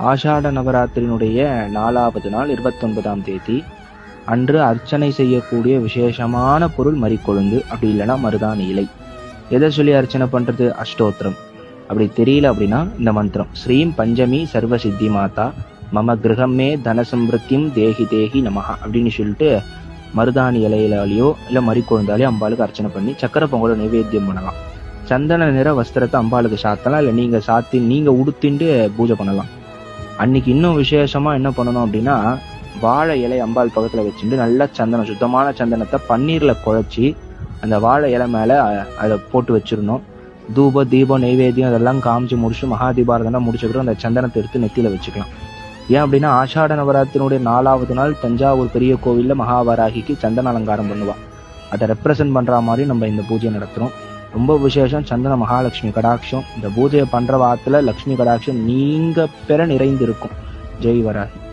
ஆஷாட நவராத்திரியினுடைய நாலாவது நாள் இருபத்தொன்பதாம் தேதி. அன்று அர்ச்சனை செய்யக்கூடிய விசேஷமான பொருள் மறிக்கொழுந்து அப்படி இல்லைன்னா மருதாணி இலை. எதை சொல்லி அர்ச்சனை பண்றது? அஷ்டோத்திரம். அப்படி தெரியல அப்படின்னா இந்த மந்திரம். ஸ்ரீம் பஞ்சமி சர்வ சித்தி மாதா மம கிரகமே தனசம்பிருத்தியும் தேகி தேகி நமஹா அப்படின்னு சொல்லிட்டு மருதாணி இலையிலாலேயோ இல்லை மறிக்கொழுந்தாலேயோ அம்பாளுக்கு அர்ச்சனை பண்ணி சக்கரை பொங்கலை நைவேத்தியம் பண்ணலாம். சந்தன நிற வஸ்திரத்தை அம்பாளுக்கு சாத்தலாம் இல்லை நீங்கள் சாத்தி நீங்கள் உடுத்திண்டு பூஜை பண்ணலாம். அன்னைக்கு இன்னும் விசேஷமா என்ன பண்ணணும் அப்படின்னா வாழை இலை அம்பாள் பக்கத்துல வச்சுட்டு நல்லா சந்தனம் சுத்தமான சந்தனத்தை பன்னீர்ல குழச்சி அந்த வாழை இலை மேல அதை போட்டு வச்சிடணும். தூப தீபம் நெய்வேத்தியம் அதெல்லாம் காமிச்சு முடிச்சு மகா முடிச்சுக்கிறோம் அந்த சந்தனத்தை எடுத்து நெத்தியில வச்சுக்கலாம். ஏன் அப்படின்னா ஆஷாட நவராத்திரினுடைய நாலாவது நாள் தஞ்சாவூர் பெரிய கோவில்ல மகாவராகிக்கு சந்தன அலங்காரம் பண்ணுவா. அதை ரெப்ரசன்ட் பண்ற மாதிரி நம்ம இந்த பூஜையை நடத்துறோம். ரொம்ப விசேஷம் சந்தன மகாலட்சுமி கடாட்சம். இந்த பூஜையை பண்ற வாரத்துல லக்ஷ்மி கடாட்சம் நீங்க பெற நிறைந்திருக்கும். ஜெய் வராகி.